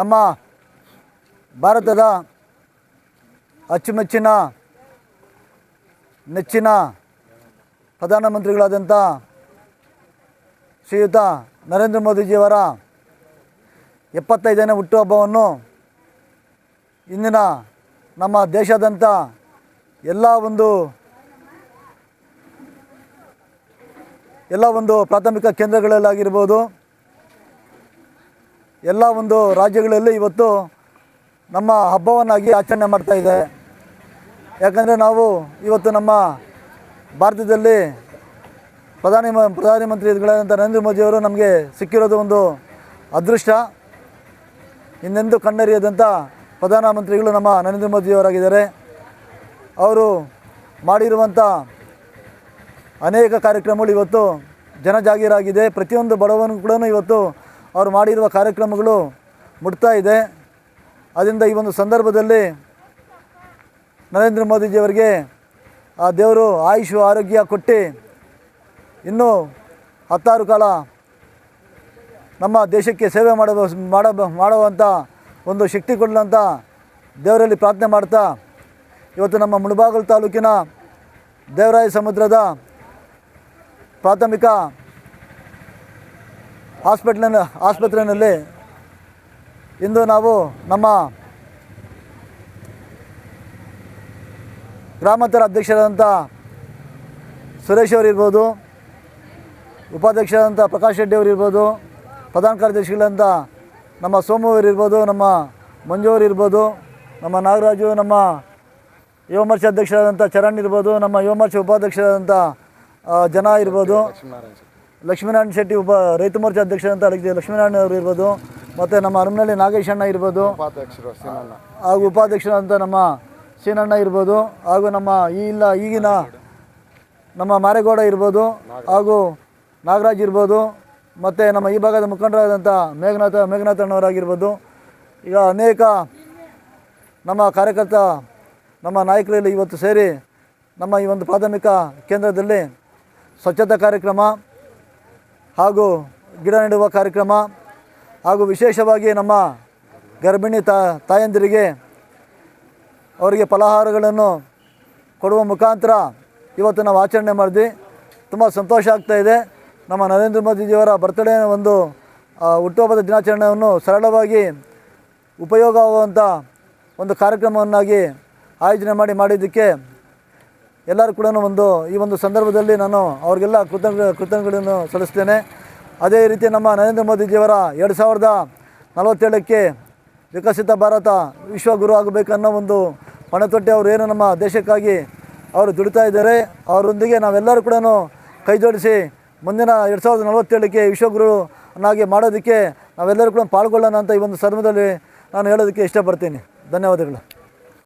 ನಮ್ಮ ಭಾರತದ ಅಚ್ಚುಮೆಚ್ಚಿನ, ನೆಚ್ಚಿನ ಪ್ರಧಾನಮಂತ್ರಿಗಳಾದಂಥ ಶ್ರೀಯುತ ನರೇಂದ್ರ ಮೋದಿಜಿಯವರ ಎಪ್ಪತ್ತೈದನೇ ಹುಟ್ಟುಹಬ್ಬವನ್ನು ಇಂದಿನ ನಮ್ಮ ದೇಶಾದ್ಯಂತ ಎಲ್ಲ ಒಂದು ಎಲ್ಲ ಒಂದು ಪ್ರಾಥಮಿಕ ಕೇಂದ್ರಗಳಲ್ಲಾಗಿರ್ಬೋದು. ಎಲ್ಲ ಒಂದು ರಾಜ್ಯಗಳಲ್ಲಿ ಇವತ್ತು ನಮ್ಮ ಹಬ್ಬವನ್ನಾಗಿ ಆಚರಣೆ ಮಾಡ್ತಾ ಇದೆ. ಯಾಕಂದರೆ ನಾವು ಇವತ್ತು ನಮ್ಮ ಭಾರತದಲ್ಲಿ ಪ್ರಧಾನಿ ಪ್ರಧಾನಮಂತ್ರಿಗಳಾದಂಥ ನರೇಂದ್ರ ಮೋದಿಯವರು ನಮಗೆ ಸಿಕ್ಕಿರೋದು ಒಂದು ಅದೃಷ್ಟ. ಇನ್ನೆಂದು ಕಣ್ಣರಿಯದಂಥ ಪ್ರಧಾನಮಂತ್ರಿಗಳು ನಮ್ಮ ನರೇಂದ್ರ ಮೋದಿಯವರಾಗಿದ್ದಾರೆ ಅವರು ಮಾಡಿರುವಂಥ ಅನೇಕ ಕಾರ್ಯಕ್ರಮಗಳು ಇವತ್ತು ಜನಜಾಗೀರಾಗಿದೆ. ಪ್ರತಿಯೊಂದು ಬಡವನು ಕೂಡ ಇವತ್ತು ಅವರು ಮಾಡಿರುವ ಕಾರ್ಯಕ್ರಮಗಳು ಮುಟ್ತಾ ಇದೆ. ಅದರಿಂದ ಈ ಒಂದು ಸಂದರ್ಭದಲ್ಲಿ ನರೇಂದ್ರ ಮೋದಿಜಿಯವರಿಗೆ ಆ ದೇವರು ಆಯುಷು ಆರೋಗ್ಯ ಕೊಟ್ಟು ಇನ್ನೂ ಹತ್ತಾರು ಕಾಲ ನಮ್ಮ ದೇಶಕ್ಕೆ ಸೇವೆ ಮಾಡಬ ಮಾಡಬ ಮಾಡುವಂಥ ಒಂದು ಶಕ್ತಿ ಕೊಡಲಂತ ದೇವರಲ್ಲಿ ಪ್ರಾರ್ಥನೆ ಮಾಡ್ತಾ ಇವತ್ತು ನಮ್ಮ ಮುಳಬಾಗಲು ತಾಲೂಕಿನ ದೇವರಾಯ ಸಮುದ್ರದ ಪ್ರಾಥಮಿಕ ಹಾಸ್ಪಿಟ್ಲಿನ ಆಸ್ಪತ್ರೆಯಲ್ಲಿ ಇಂದು ನಾವು ನಮ್ಮ ಗ್ರಾಮಾಂತರ ಅಧ್ಯಕ್ಷರಾದಂಥ ಸುರೇಶ್ ಅವರಿರ್ಬೋದು ಉಪಾಧ್ಯಕ್ಷರಾದಂಥ ಪ್ರಕಾಶ್ ರೆಡ್ಡಿ ಅವರಿರ್ಬೋದು ಪ್ರಧಾನ ಕಾರ್ಯದರ್ಶಿಗಳಂಥ ನಮ್ಮ ಸೋಮು ಅವರಿರ್ಬೋದು ನಮ್ಮ ಮಂಜು ಅವರಿರ್ಬೋದು ನಮ್ಮ ನಾಗರಾಜು, ನಮ್ಮ ಯುವ ಮೋರ್ಚಾ ಅಧ್ಯಕ್ಷರಾದಂಥ ಚರಣ್ ಇರ್ಬೋದು, ನಮ್ಮ ಯುವ ಮೋರ್ಚಾ ಉಪಾಧ್ಯಕ್ಷರಾದಂಥ ಜನ ಇರ್ಬೋದು. ಲಕ್ಷ್ಮೀನಾರಾಯಣ ಶೆಟ್ಟಿ ಉಪ ರೈತ ಮೋರ್ಚಾ ಅಂತ ಲಕ್ಷ್ಮೀ- ಲಕ್ಷ್ಮೀನಾರಾಯಣ ಅವರು ಇರ್ಬೋದು ಮತ್ತು ನಮ್ಮ ಅರಮನೆಯಲ್ಲಿ ನಾಗೇಶ್ ಅಣ್ಣ ಇರ್ಬೋದು ಉಪಾಧ್ಯಕ್ಷರು ಹಾಗೂ ಉಪಾಧ್ಯಕ್ಷರಂತ ನಮ್ಮ ಸೀನಣ್ಣ ಇರ್ಬೋದು ಹಾಗೂ ನಮ್ಮ ಈ ಇಲ್ಲ ಈಗಿನ ನಮ್ಮ ಮಾರೇಗೌಡ ಇರ್ಬೋದು ಹಾಗೂ ನಾಗರಾಜ್ ಇರ್ಬೋದು ಮತ್ತು ನಮ್ಮ ಈ ಭಾಗದ ಮುಖಂಡರಾದಂಥ ಮೇಘನಾಥ ಮೇಘನಾಥಣ್ಣವರಾಗಿರ್ಬೋದು ಈಗ ಅನೇಕ ನಮ್ಮ ಕಾರ್ಯಕರ್ತ ನಮ್ಮ ನಾಯಕರಲ್ಲಿ ಇವತ್ತು ಸೇರಿ ನಮ್ಮ ಈ ಒಂದು ಪ್ರಾಥಮಿಕ ಕೇಂದ್ರದಲ್ಲಿ ಸ್ವಚ್ಛತಾ ಕಾರ್ಯಕ್ರಮ ಹಾಗೂ ಗಿಡ ನೆಡುವ ಕಾರ್ಯಕ್ರಮ ಹಾಗೂ ವಿಶೇಷವಾಗಿ ನಮ್ಮ ಗರ್ಭಿಣಿ ತಾಯಂದಿರಿಗೆ ಅವರಿಗೆ ಫಲಹಾರಗಳನ್ನು ಕೊಡುವ ಮುಖಾಂತರ ಇವತ್ತು ನಾವು ಆಚರಣೆ ಮಾಡಿದ್ವಿ. ತುಂಬ ಸಂತೋಷ ಆಗ್ತಾ ಇದೆ. ನಮ್ಮ ನರೇಂದ್ರ ಮೋದಿಜಿಯವರ ಬರ್ತ್ಡೇ ಒಂದು ಹುಟ್ಟುಹಬ್ಬದ ದಿನಾಚರಣೆಯನ್ನು ಸರಳವಾಗಿ ಉಪಯೋಗವಾಗುವಂಥ ಒಂದು ಕಾರ್ಯಕ್ರಮವನ್ನಾಗಿ ಆಯೋಜನೆ ಮಾಡಿ ಮಾಡಿದ್ದಕ್ಕೆ ಎಲ್ಲರೂ ಕೂಡ ಒಂದು, ಈ ಒಂದು ಸಂದರ್ಭದಲ್ಲಿ ನಾನು ಅವ್ರಿಗೆಲ್ಲ ಕೃತಜ್ಞ, ಕೃತಜ್ಞಗಳನ್ನು ಸಲ್ಲಿಸ್ತೇನೆ. ಅದೇ ರೀತಿ ನಮ್ಮ ನರೇಂದ್ರ ಮೋದಿಜಿಯವರ ಎರಡು ಸಾವಿರದ ನಲವತ್ತೇಳಕ್ಕೆ ವಿಕಸಿತ ಭಾರತ ವಿಶ್ವಗುರು ಆಗಬೇಕನ್ನೋ ಒಂದು ಪಣತೊಟ್ಟೆ ಅವರು ಏನು ನಮ್ಮ ದೇಶಕ್ಕಾಗಿ ಅವರು ದುಡಿತಾ ಇದ್ದಾರೆ. ಅವರೊಂದಿಗೆ ನಾವೆಲ್ಲರೂ ಕೂಡ ಕೈ ಜೋಡಿಸಿ ಮುಂದಿನ ಎರಡು ಸಾವಿರದ ನಲವತ್ತೇಳಕ್ಕೆ ವಿಶ್ವಗುರುನಾಗಿ ಮಾಡೋದಕ್ಕೆ ನಾವೆಲ್ಲರೂ ಕೂಡ ಪಾಲ್ಗೊಳ್ಳೋಣ ಅಂತ ಈ ಒಂದು ಸಂದರ್ಭದಲ್ಲಿ ನಾನು ಹೇಳೋದಕ್ಕೆ ಇಷ್ಟಪಡ್ತೀನಿ. ಧನ್ಯವಾದಗಳು.